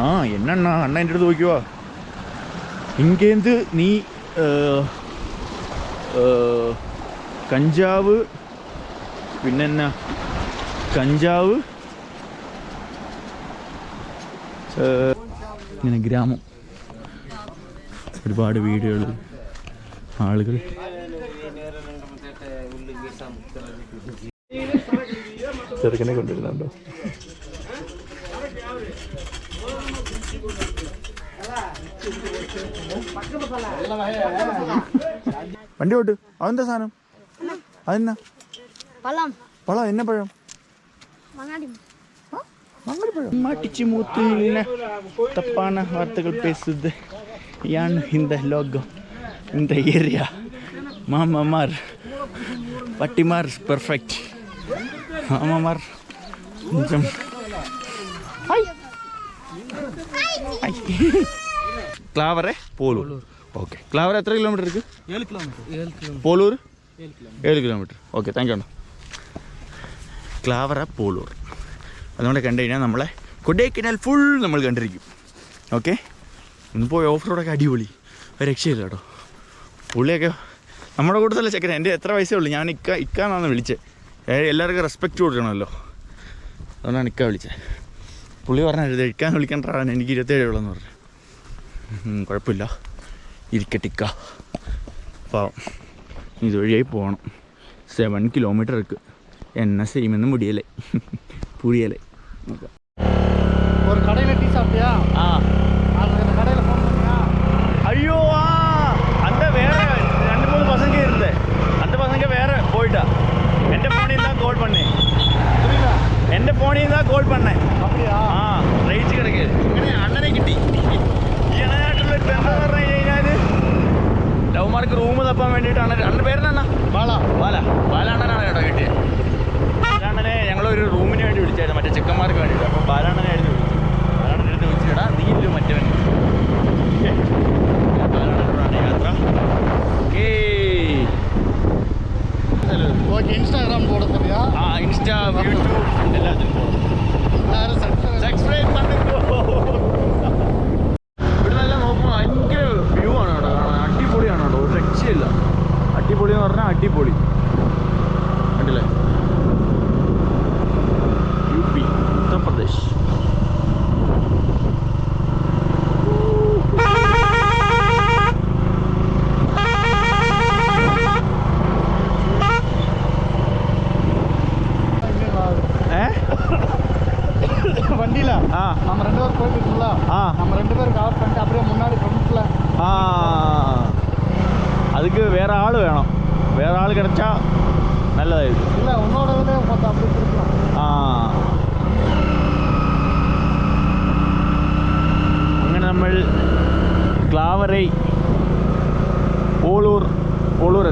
ആ എന്നണ്ണ അണ്ണ എന്റെ അടുത്ത് ചോദിക്കുക ഇങ്കേന്ത് നീ കഞ്ചാവ് പിന്നെന്നാ കഞ്ചാവ് ഇങ്ങനെ ഗ്രാമം. ഒരുപാട് വീടുകൾ ആളുകൾ. ചെറുക്കനെ കൊണ്ടുവരുന്നുണ്ടോ? வண்டி ஓட்டு அவன் தான் சாணம் அது என்ன பழம் பழம் என்ன பழம் மங்கடி பழம் மாட்டிச்சு மூத்து என்ன தப்பான வார்த்தைகள் பேசுது யான் இந்த லோகம் இந்த ஏரியா மாமாமார் பட்டிமார் பர்ஃபெக்ட் மாமாமார் கொஞ்சம் ஹாய் ஹாய் ക്ലാവറ? പോലൂർ. ഓക്കെ. ക്ലാവർ എത്ര കിലോമീറ്റർ ഇരിക്കും? ഏഴ് കിലോമീറ്റർ. പോലൂർ? ഏഴ് കിലോമീറ്റർ. ഓക്കെ താങ്ക് യു അണ്ണ. ക്ലാവറ പോലൂർ. അതുകൊണ്ട് കണ്ടു കഴിഞ്ഞാൽ നമ്മളെ കൊടൈക്കനാൽ ഫുൾ നമ്മൾ കണ്ടിരിക്കും. ഓക്കെ? ഇന്ന് പോയി ഓഫ് റോഡൊക്കെ അടിപൊളി. രക്ഷയില്ല കേട്ടോ. പുള്ളിയൊക്കെ നമ്മുടെ കൂട്ടത്തിലെ ചെക്കൻ എന്റെ എത്ര വയസ്സേ ഉള്ളൂ. ഞാൻ ഇക്ക ഇക്കാന്നാണ് വിളിച്ചത് എല്ലാവർക്കും റെസ്പെക്റ്റ് കൊടുക്കണമല്ലോ. അതുകൊണ്ടാണ് ഇക്ക വിളിച്ചത് പുള്ളി പറഞ്ഞത് ഇക്കാൻ വിളിക്കണ്ടാണ് എനിക്ക് ഇരുപത്തേഴ് ഉള്ളെന്ന് പറഞ്ഞു. കുഴപ്പമില്ല ഇരിക്കട്ടിക്ക പാവം ഇതുവഴിയായി പോകണം സെവൻ കിലോമീറ്റർക്ക് എന്നെ ചെയ്യുമെന്ന് മുടിയല്ലേ പുഴിയല്ലേ ஒரு கடையில் டீ சாப்பிட்டியா ஆ அந்த கடையில் ஃபோன் பண்ணியா ஐயோ அந்த வேற ரெண்டு மூணு பசங்க இருந்தேன் அந்த பசங்க வேற போயிட்டா எந்த போனையும் தான் கால் பண்ணேன் புரியல எந்த போனையும் தான் கால் பண்ணேன் அப்படியா ஆ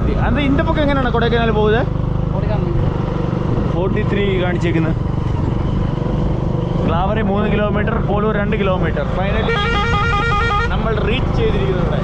ഫോർട്ടി അത് ഇന്റെ പൊക്കം എങ്ങനെയാണ് കൊടൈക്കനാൽ പോകുന്നത് ഫോർട്ടി ത്രീ കാണിച്ചേക്കുന്നത് ക്ലാവറി മൂന്ന് കിലോമീറ്റർ പോലൂർ രണ്ട് കിലോമീറ്റർ ഫൈനലി നമ്മൾ റീച്ച് ചെയ്തിരിക്കുന്നത്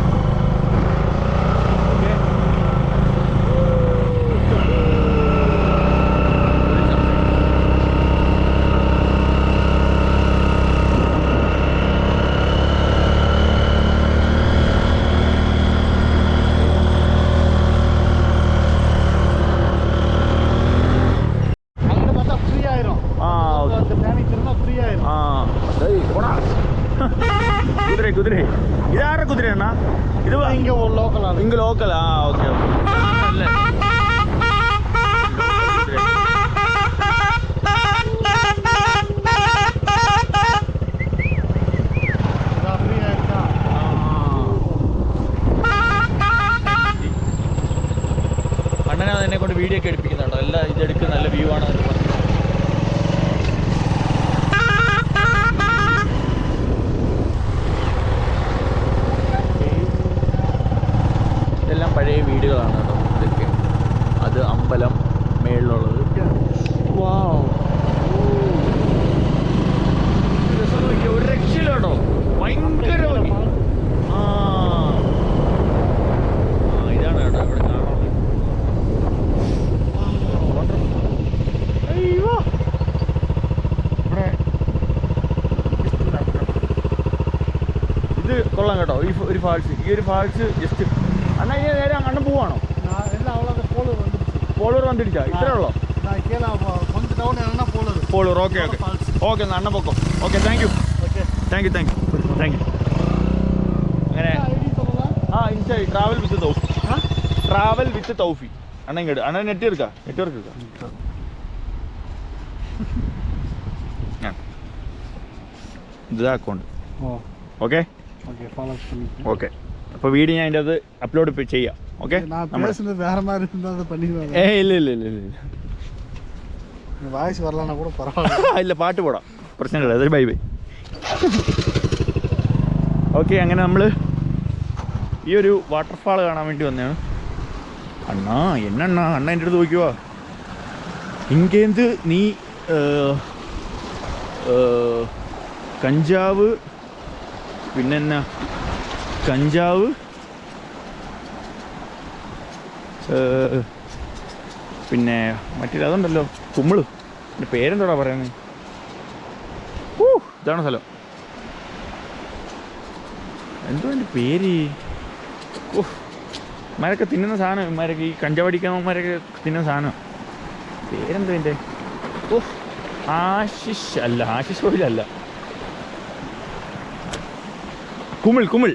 ഡേയ്, പോടാ. കുതിര കുതിര ഇതാരുടെ കുതിരയാണ ഇത് വാ- இங்கே ஒரு லோக்கல் அது ഇങ്ങ് ലോക്കൽ ആ ഓക്കെ ഓക്കെ അല്ലേ ஃப்ரீ ஆயிருக்கா അണ്ണനെ അതിനെ കൊണ്ട് വീഡിയോ ഒക്കെ എടുപ്പിക്കുന്നുണ്ടോ എല്ലാം ഇതെടുക്കുന്ന നല്ല വ്യൂ ആണ് മേളിലുള്ളത്. ഒരു ആ. ഇത് കൊള്ളാം കേട്ടോ. ഈ ഒരു ഫാൾസ്. ഈ ഒരു ഫാൾസ് ജസ്റ്റ് അന്നാ ഇനി നേരെ അങ്ങനെ പോവാണോ? പോളൂർ വന്നിടിച്ചാ ഇത്രേ ഉള്ളോ? പോളൂർ ഓക്കെ ഓക്കെ ഓക്കെ എന്നാൽ അണ്ണ പൊക്കോ. Okay thank you thank you thank you thank you അങ്ങനെ. ആ ഇൻസൈ travel with Thoufi travel with Thoufi അണ്ണ ഇങ്ങോട്ട് അണ്ണ നെറ്റ് എടുക്കാം. നെറ്റ്വർക്ക് എടുക്കാം. ഇതാക്കോണ്ട് ഓക്കെ ഓക്കെ അപ്പോൾ വീഡിയോ ഞാൻ അതിന്റെ അത് അപ്ലോഡ് ചെയ്യാം. ഓക്കെ நான் பேசுனது வேற மாதிரி இருந்தால் அதை பண்ணிடுவாங்க ഏ ഇല്ല ഇല്ല ഇല്ല ഇല്ല வாய்ஸ் வரலன்னா கூட பரவாயில்ல ഇല്ല പാട്ട് പോടാം പ്രശ്നമില്ല അതൊരു ബൈ ബൈ ഓക്കെ അങ്ങനെ നമ്മൾ ഈ ഒരു വാട്ടർഫാൾ കാണാൻ വേണ്ടി വന്നതാണ് അണ്ണാ എന്നണ്ണാ അണ്ണ എൻ്റെ അടുത്ത് നോക്കിയോ ഇങ്ങേന്ത് നീ ഏർ, ഏർ, കഞ്ചാവ് പിന്നെന്നാ കഞ്ചാവ് പിന്നെ മറ്റേ അതുണ്ടല്ലോ കുമ്മിൾ എന്റെ പേരെന്തോടാ പറയുന്നത് ഊ ഇതാണ് സ്ഥലം. എന്തോ എന്റെ പേര്? ഓ ഇമാരൊക്കെ തിന്നുന്ന സാധനം ഇമാരൊക്കെ ഈ കഞ്ചവടിക്കുന്നവന്മാരൊക്കെ തിന്നുന്ന സാധനം. പേരെന്തോ എന്റെ ഓ ആശിഷ് അല്ല ആശിഷ് ഓയിലല്ല കുമിൾ കുമിൾ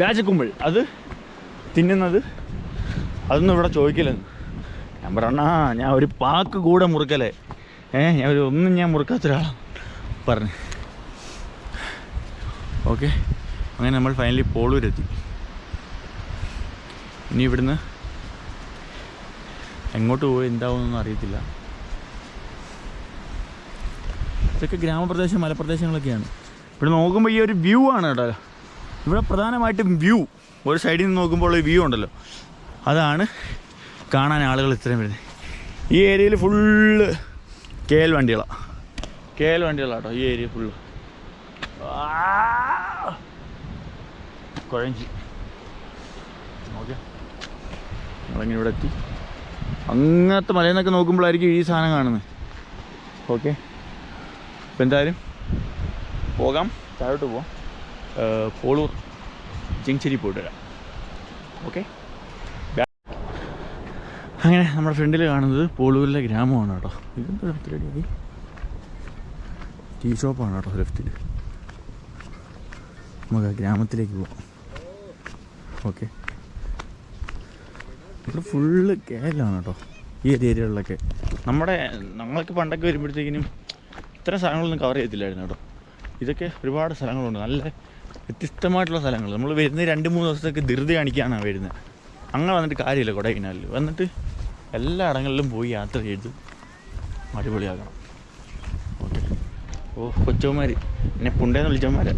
രാജകുമിൾ അത് തിന്നുന്നത് അതൊന്നും ഇവിടെ ചോദിക്കില്ലെന്ന് ഞാൻ പറഞ്ഞാ ഞാൻ ഒരു പാക്ക് കൂടെ മുറുക്കലേ. ഏ ഞാൻ ഒരു ഒന്നും ഞാൻ മുറുക്കാത്ത പറഞ്ഞു. ഓക്കെ. അങ്ങനെ നമ്മൾ ഫൈനലി പോളൂരെത്തി ഇനി ഇവിടുന്ന് എങ്ങോട്ട് പോയി എന്താവുമെന്നൊന്നും അറിയത്തില്ല. ഇതൊക്കെ ഗ്രാമപ്രദേശം മലപ്രദേശങ്ങളൊക്കെയാണ്. ഇവിടെ നോക്കുമ്പോൾ ഈ ഒരു വ്യൂ ആണ് കേട്ടോ. ഇവിടെ പ്രധാനമായിട്ടും വ്യൂ ഒരു സൈഡിൽ നിന്ന് നോക്കുമ്പോൾ ഉള്ള വ്യൂ ഉണ്ടല്ലോ. അതാണ് കാണാൻ ആളുകൾ ഇത്രയും വരുന്നത്. ഈ ഏരിയയിൽ ഫുള്ള് കേൽ വണ്ടികളാണ് കെ എൽ വണ്ടികളാട്ടോ ഈ ഏരിയ ഫുള്ള് കുഴഞ്ചി. ഓക്കെ നമ്മളിങ്ങനെ ഇവിടെ എത്തി. അങ്ങനത്തെ മലയിൽ നിന്നൊക്കെ നോക്കുമ്പോഴായിരിക്കും ഈ സാധനം കാണുന്നത്. ഓക്കെ. അപ്പം എന്തായാലും പോകാം. താഴോട്ട് പോവാം. പോളൂർ ജംഗ്ഷനിൽ പോയിട്ട് വരാം. ഓക്കെ. അങ്ങനെ നമ്മുടെ ഫ്രണ്ടിൽ കാണുന്നത് പോളൂരിലെ ഗ്രാമമാണ് കേട്ടോ. ഇതെന്താ ലെഫ്റ്റ് റെഡിയാക്കി ടീ ഷോപ്പാണ് കേട്ടോ ലെഫ്റ്റിൽ നമുക്ക് ആ ഗ്രാമത്തിലേക്ക് പോവാം. ഓക്കെ. ഇവിടെ ഫുള്ള് കേരളമാണ് കേട്ടോ. ഈ ഏരിയകളിലൊക്കെ. നമ്മുടെ നമ്മളൊക്കെ പണ്ടൊക്കെ വരുമ്പോഴത്തേക്കിനും ഇത്ര സ്ഥലങ്ങളൊന്നും കവർ ചെയ്തില്ലായിരുന്നു കേട്ടോ. ഇതൊക്കെ ഒരുപാട് സ്ഥലങ്ങളുണ്ട്. നല്ല വ്യത്യസ്തമായിട്ടുള്ള സ്ഥലങ്ങൾ. നമ്മൾ വരുന്ന രണ്ട് മൂന്ന് ദിവസത്തേക്ക് ധൃതി കാണിക്കാനാണ് വരുന്നത്. അങ്ങനെ വന്നിട്ട് കാര്യമില്ല കൊടൈക്കനാലിൽ വന്നിട്ട് എല്ലാ ഇടങ്ങളിലും പോയി യാത്ര ചെയ്ത് അടിപൊളിയാക്കണം. ഓക്കെ. ഓ കൊച്ചവന്മാർ എന്നെ പുണ്ടേന്ന് വിളിച്ചവന്മാരാ.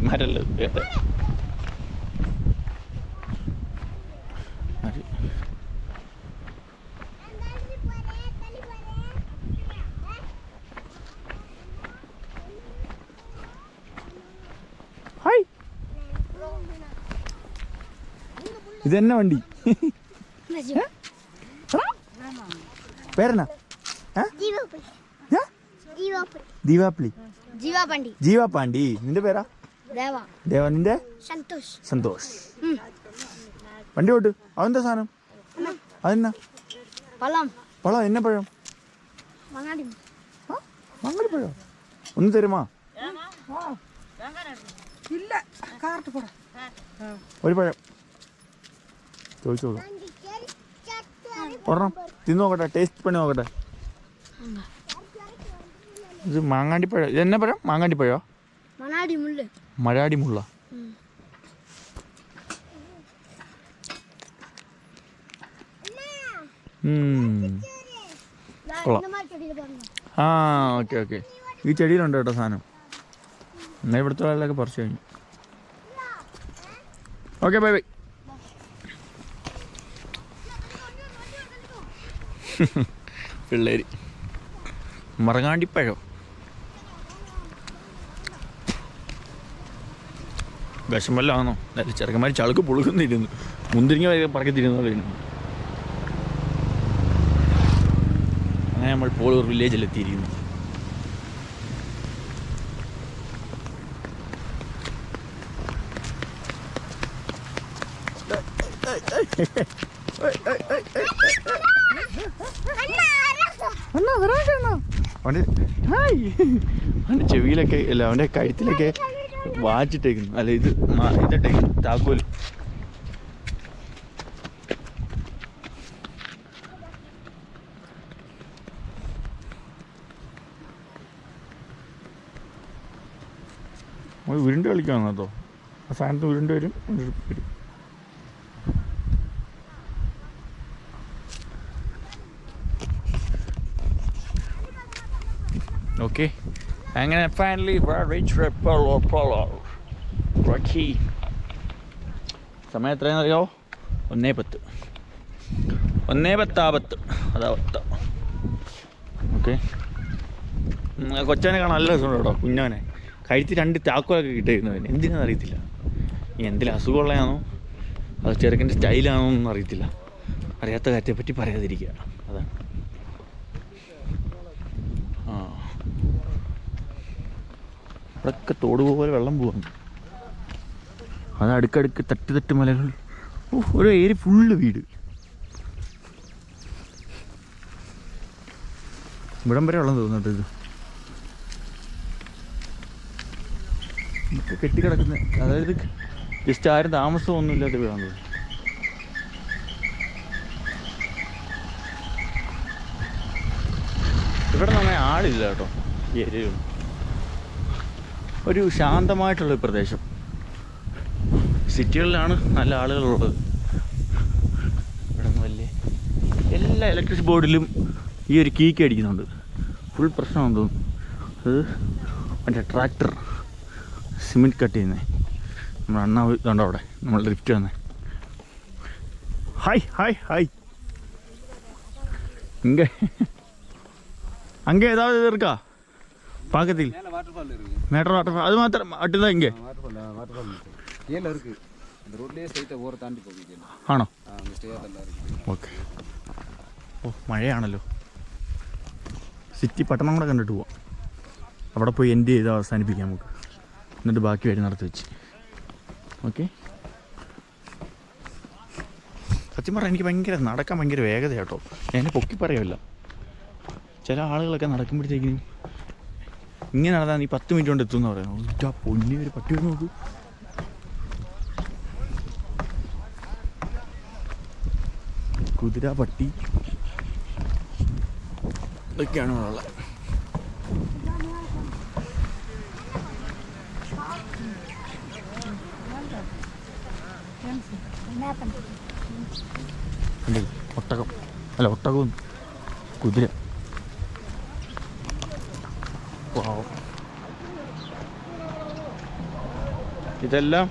ഇമാരല്ല വേറെ ആര്? ഹായ്. ഇതെന്നെ വണ്ടി? ഏ? ഏ? ദീപാപ്ലി ജീവാ പാണ്ടി നിന്റെ പേരാ? ദേവ. നിന്റെ? സന്തോഷ്. സന്തോഷ്. വണ്ടി ഓട്ട്. അതെന്താ സാധനം? അതെന്നാ? പഴം. പഴം. എന്നെ പഴം? മങ്ങാടി. പഴം. ഒന്ന് തരുമാ? ഒരു പഴം. ചോദിച്ചോളൂ. ഒരെണ്ണം. തിന്നു നോക്കട്ടെ ടേസ്റ്റ് പണി നോക്കട്ടെ. ഇത് മാങ്ങാണ്ടിപ്പഴം. ഇത് എന്നാ പഴം? മാങ്ങാണ്ടിപ്പഴോ? മഴാടി മുള്ള ആ ഓക്കെ ഓക്കെ. ഈ ചെടിയിലുണ്ട് കേട്ടോ സാധനം. എന്നാൽ ഇവിടുത്തെ ആളിലൊക്കെ പറിച്ചു കഴിഞ്ഞു. Okay bye bye. പിള്ളേർ മറങ്ങാണ്ടിപ്പഴം. വിഷമല്ലാന്നോ ചെറുക്കന്മാർ ചളുക്ക് പുളുക്കുന്നിരുന്നു മുന്തിരിങ്ങ വരെ കഴിഞ്ഞു. അങ്ങനെ നമ്മൾ പോളൂർ വില്ലേജിലെത്തിയിരിക്കുന്നു. Hey, hey, hey. അണ്ണാ അവന്റെ ഹായ്. അവന്റെ ചെവിയിലൊക്കെ അല്ല അവന്റെ കഴുത്തിലൊക്കെ വാച്ചിട്ടേക്കുന്നു. അല്ല ഇത് ഇതിട്ടേക്കുന്നു താക്കോൽ ഉരുണ്ട് കളിക്കാൻ കേട്ടോ ആ സാധനത്ത് ഉരുണ്ട് വരും. ഓക്കെ അങ്ങനെ ഫൈനലി റോക്കി സമയം എത്രയാണെന്ന് അറിയോ ഒന്നേ പത്ത്. ഒന്നേ പത്താപത്ത്. അതാ പത്ത് ഓക്കെ കൊച്ചനെ കാണാൻ നല്ല രസമുണ്ട് കേട്ടോ കുഞ്ഞവനെ. കഴുത്തി രണ്ട് താക്കോലൊക്കെ കിട്ടിയിരുന്നവൻ എന്തിനാണെന്ന് അറിയത്തില്ല. എന്തിലും അസുഖമുള്ളതാണോ? അത് ചെറുക്കന്റെ സ്റ്റൈലാണോ എന്നൊന്നും അറിയത്തില്ല. അറിയാത്ത കാര്യത്തെ പറ്റി പറയാതിരിക്കുക അതാണ് ആ ഇവിടെയൊക്കെ തോട് പോലെ വെള്ളം പോവാണ് അത് അടുക്കടുക്ക് തട്ട് തട്ട് മലകൾ. ഒരു ഏരി ഫുള്ള് വീട്. ഇവിടം വരെ വെള്ളം തോന്നുന്നുണ്ട് ഇത്. കെട്ടിക്കിടക്കുന്ന അതായത് ജസ്റ്റ് ആരും താമസമൊന്നും ഇല്ലാത്ത വീടാണ് ഇവിടെ നിന്ന് ആളില്ല കേട്ടോ ഈ ഒരു ശാന്തമായിട്ടുള്ളൊരു പ്രദേശം. സിറ്റികളിലാണ് നല്ല ആളുകളുള്ളത്. ഇവിടെ എല്ലാ ഇലക്ട്രിക് ബോർഡിലും ഈ ഒരു കീക്ക് അടിക്കുന്നുണ്ട്. ഫുൾ പ്രശ്നം തോന്നുന്നു അത് മറ്റേ ട്രാക്ടർ സിമെന്റ് കട്ട് ചെയ്യുന്നേ. നമ്മുടെ അണ്ണ ഇതുണ്ട് അവിടെ? നമ്മൾ ലിഫ്റ്റ് വന്നേ. ഹായ് ഹായ് ഹായ് ഇങ്ങ അങ്ങേ ഏതാ തീർക്കാ പാകത്തിൽ. மேலே வாட்டர் ஃபால் இருக்கு மேட்டர் வாட்டர் அது மாத்திரம் மட்டும்தான் இங்கே வாட்டர் ஃபால் வாட்டர் ஃபால் கீழே இருக்கு இந்த ரோட்லயே ஸ்ட்ரைட்டாக ஓர தாண்டி போகுது கீழே ആണോ அங்கே ஸ்டே அதெல்லாம் இருக்கு ഓക്കെ ഓ മഴയാണല്ലോ സിറ്റി പട്ടണം കൂടെ കണ്ടിട്ട് പോവാം അവിടെ പോയി എൻഡ് ചെയ്ത് അവസാനിപ്പിക്കാം നമുക്ക് എന്നിട്ട് ബാക്കി വഴി നടത്തി വെച്ച് ഓക്കെ സത്യം പറഞ്ഞാൽ എനിക്ക് ഭയങ്കര നടക്കാൻ ഭയങ്കര വേഗത കേട്ടോ ഞാൻ പൊക്കി പറയുമല്ല ചില ആളുകളൊക്കെ നടക്കുമ്പോഴത്തേക്കിനും ഇങ്ങനെ നടന്നാൽ നീ പത്ത് മിനിറ്റ് കൊണ്ട് എത്തുമെന്ന് പറയുന്നത് പൊന്നി ഒരു പട്ടി വന്ന് നോക്കൂ. കുതിര പട്ടി. ഇതൊക്കെയാണ് ഇവിടെ ഉള്ളത്? ഒട്ടകം. അല്ല ഒട്ടകവും കുതിര. വാവ്. ഇതെല്ലാം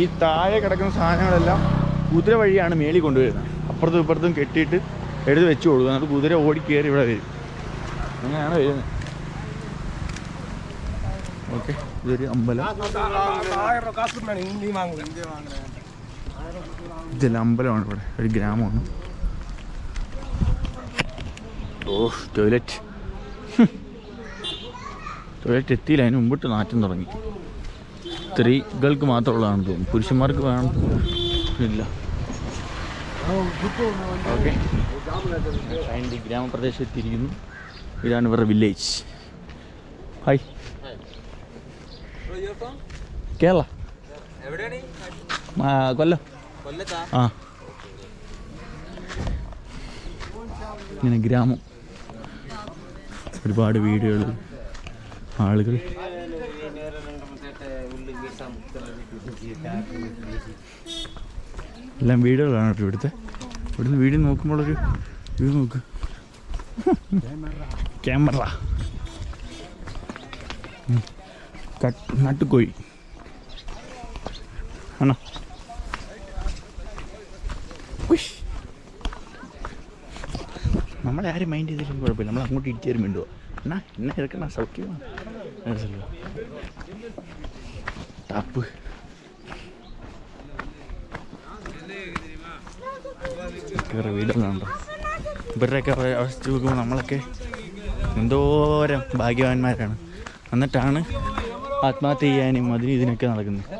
ഈ താഴെ കിടക്കുന്ന സാധനങ്ങളെല്ലാം കുതിര വഴിയാണ് മേളി കൊണ്ടുവരുന്നത്. അപ്പുറത്തും ഇപ്പുറത്തും കെട്ടിയിട്ട് എടുത്ത് വെച്ച് കൊടുക്കുക എന്നിട്ട് കുതിര ഓടി ഇവിടെ വരും. അങ്ങനെയാണ് വരുന്നത്. ഓക്കെ ഇതൊരു അമ്പലം. ഇതെല്ലാം അമ്പലമാണ് ഇവിടെ. ഒരു ഗ്രാമമാണ്. ഓ ടോയ്ലറ്റ്. ടോയ്ലറ്റ് എത്തിയില്ല. അതിന് മുമ്പിട്ട് നാറ്റം തുടങ്ങി. സ്ത്രീകൾക്ക് മാത്രമുള്ളതാണെന്ന് തോന്നുന്നു. പുരുഷന്മാർക്ക് വേണം. ഇല്ല. ഓക്കെ അതിന്റെ ഗ്രാമപ്രദേശത്ത് എത്തിയിരിക്കുന്നു ഇതാണ് ഇവരുടെ വില്ലേജ് ഹായ് കേരള. കൊല്ലം. ആ. ഇങ്ങനെ ഗ്രാമം. ഒരുപാട് വീടുകൾ. ആളുകൾ. എല്ലാം വീടുകളാണ് കേട്ടോ ഇവിടുത്തെ. ഇവിടുന്ന് വീട് നോക്കുമ്പോഴൊരു വീട് നോക്ക്. ക്യാമറ. നാട്ടുകോഴി ആണോ. നമ്മളെ ആരും മൈൻഡ് ചെയ്തിട്ടും കുഴപ്പമില്ല. നമ്മൾ അങ്ങോട്ട് ഇടിച്ചേരും വേണ്ടുവോ എന്നാ എന്നെ ഇറക്കണ? സൗഖ്യമാണ്. മനസ്സിലോ ടപ്പ് കയറി വീടൊന്നുണ്ടോ ഇവരുടെയൊക്കെ അവസ്ഥ നോക്കുമ്പോൾ നമ്മളൊക്കെ എന്തോരം ഭാഗ്യവാന്മാരാണ് എന്നിട്ടാണ് ആത്മഹത്യ ചെയ്യാനും അതിന് ഇതിനൊക്കെ നടക്കുന്നത്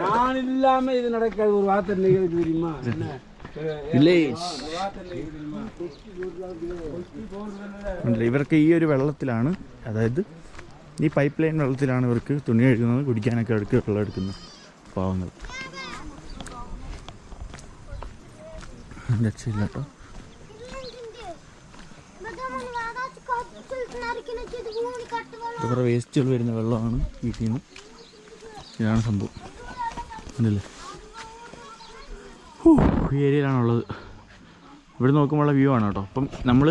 ഞാൻ ഇല്ലാമ ഇത് നടക്കാൻ ഒരു വാർത്ത വില്ലേജ് ഇവർക്ക് ഈ ഒരു വെള്ളത്തിലാണ് അതായത് ഈ പൈപ്പ് ലൈൻ വെള്ളത്തിലാണ് ഇവർക്ക് തുണി കഴുകുന്നത് കുടിക്കാനൊക്കെ എടുക്കുക വെള്ളം എടുക്കുന്നത് പാവങ്ങൾ. രക്ഷയില്ല കേട്ടോ. വേസ്റ്റുകൾ വരുന്ന വെള്ളമാണ് വീട്ടിൽ നിന്ന് ഇതാണ് സംഭവം. അല്ലേ ഏരിയയിലാണുള്ളത്. ഇവിടെ നോക്കുമ്പോഴുള്ള വ്യൂ ആണ് കേട്ടോ. അപ്പം നമ്മൾ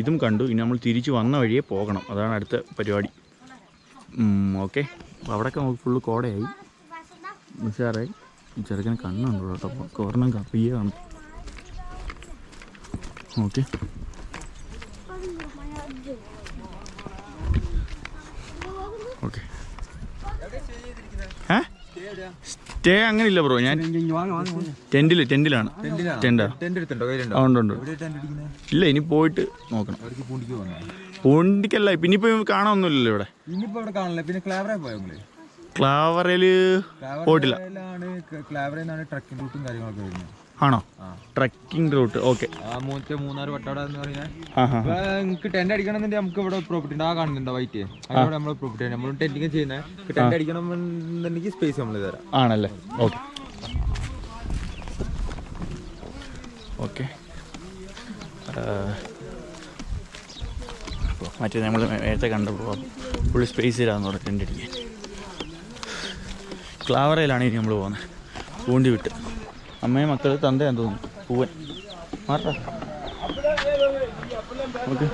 ഇതും കണ്ടു. ഇനി നമ്മൾ തിരിച്ച് വന്ന വഴിയെ പോകണം. അതാണ് അടുത്ത പരിപാടി. ഓക്കെ. അപ്പോൾ അവിടെയൊക്കെ നമുക്ക് ഫുള്ള് കോടയായി. നിസ്സാറായി ചെറുക്കനെ കണ്ണുണ്ട് കേട്ടോ. അപ്പോൾ കോർണം കപ്പിയേ കാണും ഓക്കെ. ഓക്കെ. ഏ? സ്റ്റേ അങ്ങനെ ഇല്ല ബ്രോ. ഞാൻ ടെന്റിൽ ടെന്റിലാണ്. ടെന്റ്. ഉണ്ട് ഇല്ല ഇനി പോയിട്ട് നോക്കണം. പൂണ്ടിക്കല്ല പിന്നെ ഇപ്പൊ കാണാനൊന്നുമില്ലല്ലോ ഇവിടെ. ക്ലാവറയിൽ പോയിട്ടില്ല. ആണോ? ട്രക്കിംഗ് റൂട്ട് ഓക്കെ മൂന്നത്തെ മൂന്നാറ് വട്ടവട എന്ന് പറയുന്നത് നിങ്ങക്ക് ടെന്റ് അടിക്കണമെന്നുണ്ടെങ്കിൽ നമുക്ക് ഇവിടെ പ്രോപ്പർട്ടി ഉണ്ട്. ആ കാണുന്നുണ്ടോ വൈറ്റ് അതിവിടെ നമ്മൾ പ്രോപ്പർട്ടി നമ്മൾ ടെന്റിങ് ചെയ്യുന്നത് ടെന്റ് അടിക്കണമെന്നുണ്ടെങ്കിൽ സ്പേസ് നമ്മൾ തരാം. ആണല്ലേ? ഓക്കെ ഓക്കെ മറ്റേ നമ്മൾ നേരത്തെ കണ്ടപ്പോൾ ഫുൾ സ്പേസ് ഇല്ലാന്ന് പറഞ്ഞു ടെന്റ് അടിക്കാൻ. ക്ലാവറയിലാണ് ഇനി നമ്മൾ പോകുന്നത്. പൂണ്ടി വിട്ട്. അമ്മയും മക്കൾ തന്തയാന്ന് തോന്നുന്നു പൂവൻ മാറട്ടാ നമുക്ക്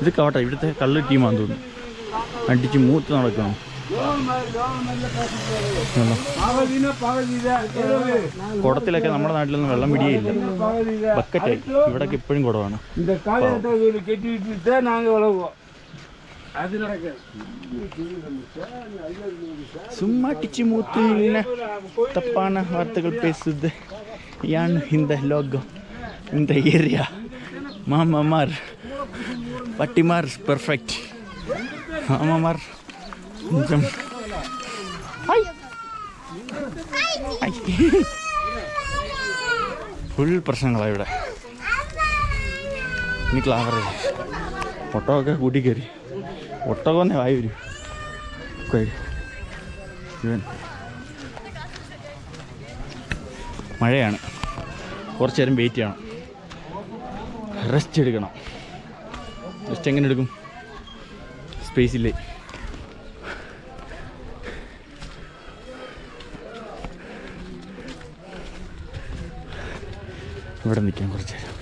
ഇത് കാവട്ടെ ഇവിടുത്തെ കള്ള് ടീമാന്ന് തോന്നുന്നു അടിച്ച് മൂത്ത് നടക്കണം பகுதினா பகுதி കുടത്തിലൊക്കെ നമ്മുടെ നാട്ടിലൊന്നും വെള്ളം പിടിയേയില്ല ബക്കറ്റായി ഇവിടൊക്കെ ഇപ്പോഴും കുടമാണ് இந்த காலையத்தை வீடு கட்டி விட்டு தான் நாங்கள் வளருவோம் அது நடக்காது சும்மா டிச்சு மூத்து இல்ல தப்பான வார்த்தைகள் பேசுது Yan hindahlog in the area. Mamamar. Patimar is perfect. Mama Mar. Hi. Hi. Full പ്രശ്നങ്ങളാണ് ഇവിടെ ഇനി ക്ലാവറേ ഒട്ടകമൊക്കെ കൂട്ടി കയറി ഒട്ടകം തന്നെ വായി വരും ഇവൻ മഴയാണ്. കുറച്ച് നേരം വെയിറ്റ് ചെയ്യണം. റെസ്റ്റ് എടുക്കണം. റെസ്റ്റ് എങ്ങനെ എടുക്കും? സ്പേസ് ഇല്ലേ? ഇവിടെ നിൽക്കാം കുറച്ച് നേരം.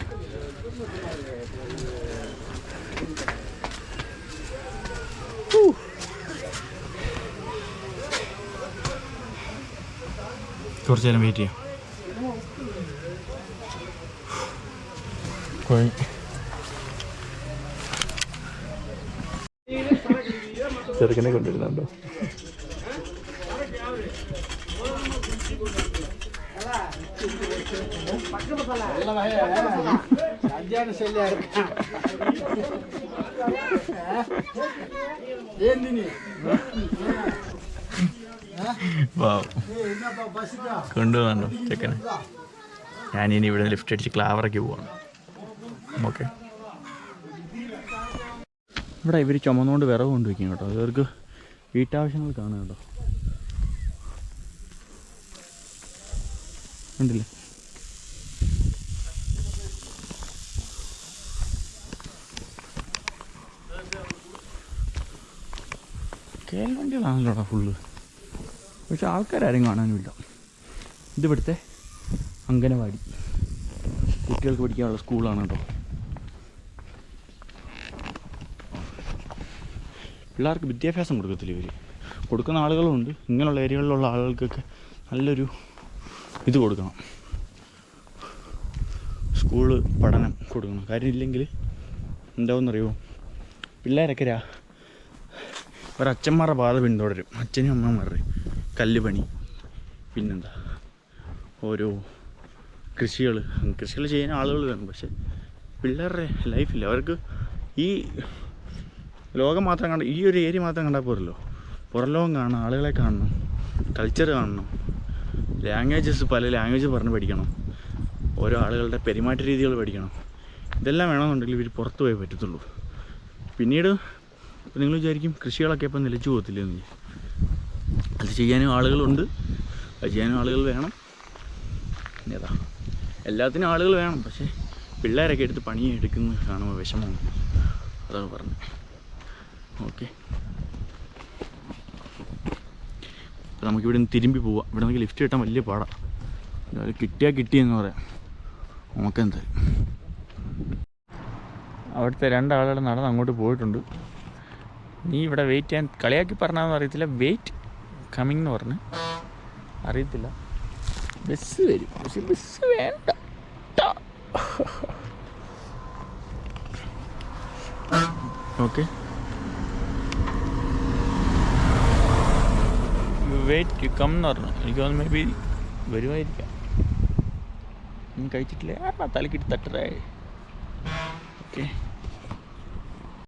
കുറച്ച് നേരം വെയിറ്റ് ചെയ്യാം. കുഴി ചെറുക്കനെ കൊണ്ടുവരുന്നുണ്ടോ? കൊണ്ടുപോകണ്ടോ ചെക്കനെ. ഞാനിനി ഇവിടെ ലിഫ്റ്റ് അടിച്ച് ക്ലാവറയ്ക്ക് പോവാണ്. ഓക്കെ. ഇവിടെ ഇവർ ചുമന്നുകൊണ്ട് വിറവ് കൊണ്ട് വയ്ക്കും കേട്ടോ ഇവർക്ക് വീട്ടാവശ്യങ്ങൾ കാണും കേട്ടോ. ഉണ്ടല്ലേ കേൾവണ്ടികളാണല്ലോടാ ഫുള്ള്. പക്ഷെ ആൾക്കാരും കാണാനുമില്ല. ഇതിവിടുത്തെ അംഗനവാടി. കുട്ടികൾക്ക് പഠിക്കാനുള്ള സ്കൂളാണ് കേട്ടോ. പിള്ളേർക്ക് വിദ്യാഭ്യാസം കൊടുക്കത്തില്ല ഇവർ കൊടുക്കുന്ന ആളുകളുണ്ട്. ഇങ്ങനെയുള്ള ഏരിയകളിലുള്ള ആളുകൾക്കൊക്കെ നല്ലൊരു ഇത് കൊടുക്കണം. സ്കൂൾ പഠനം കൊടുക്കണം. കാര്യം ഇല്ലെങ്കിൽ എന്താവുമെന്നറിയുമോ പിള്ളേരൊക്കെ രാ ഒരച്ഛന്മാരുടെ പാത പിന്തുടരും. അച്ഛനും അമ്മമാരുടെ കല്ല് പണി പിന്നെന്താ? ഓരോ കൃഷികൾ കൃഷികൾ ചെയ്യാൻ ആളുകൾ വേണം. പക്ഷെ പിള്ളേരുടെ ലൈഫില്ല അവർക്ക് ഈ ലോകം മാത്രം കണ്ട ഈ ഒരു ഏരിയ മാത്രം കണ്ടാൽ പോരല്ലോ. പുറലോകം കാണണം ആളുകളെ കാണണം കൾച്ചർ കാണണം ലാംഗ്വേജസ് പല ലാംഗ്വേജ് പറഞ്ഞ് പഠിക്കണം ഓരോ ആളുകളുടെ പെരുമാറ്റ രീതികൾ പഠിക്കണം. ഇതെല്ലാം വേണമെന്നുണ്ടെങ്കിൽ ഇവർ പുറത്ത് പോയേ പറ്റത്തുള്ളൂ. പിന്നീട് നിങ്ങൾ വിചാരിക്കും കൃഷികളൊക്കെ ഇപ്പം നിലച്ചു പോകത്തില്ലെന്ന് അത് ചെയ്യാനും ആളുകളുണ്ട്. അത് ചെയ്യാനും ആളുകൾ വേണം. ഏതാ എല്ലാത്തിനും ആളുകൾ വേണം. പക്ഷേ പിള്ളേരൊക്കെ എടുത്ത് പണി എടുക്കുന്നത് കാണുമ്പോൾ വിഷമമാണ് അതാണ് പറഞ്ഞത്. ഓക്കെ. നമുക്ക് ഇവിടെ നിന്ന് തിരുമ്പി പോവാം. ഇവിടെ നമുക്ക് ലിഫ്റ്റ് കിട്ടാൻ വലിയ പാടാണ് കിട്ടിയാൽ കിട്ടിയെന്ന് പറയാം. നമുക്കെന്തായാലും അവിടുത്തെ രണ്ടാളുകൾ നടന്ന് അങ്ങോട്ട് പോയിട്ടുണ്ട്. നീ ഇവിടെ വെയിറ്റ് ചെയ്യാൻ കളിയാക്കി പറഞ്ഞാന്ന് അറിയത്തില്ല. വെയിറ്റ് കമ്മിങ് എന്ന് പറഞ്ഞ്. അറിയത്തില്ല. ബസ് വരും. പക്ഷെ ബസ് വേണ്ട. ഓക്കെ. വെയിറ്റ് കം എന്ന് പറഞ്ഞു. എനിക്ക് തോന്നുന്നു മേ ബി വരുമായിരിക്കാം. കഴിച്ചിട്ടില്ലേ. തലക്കിട്ട് തട്ടറേ ഓക്കെ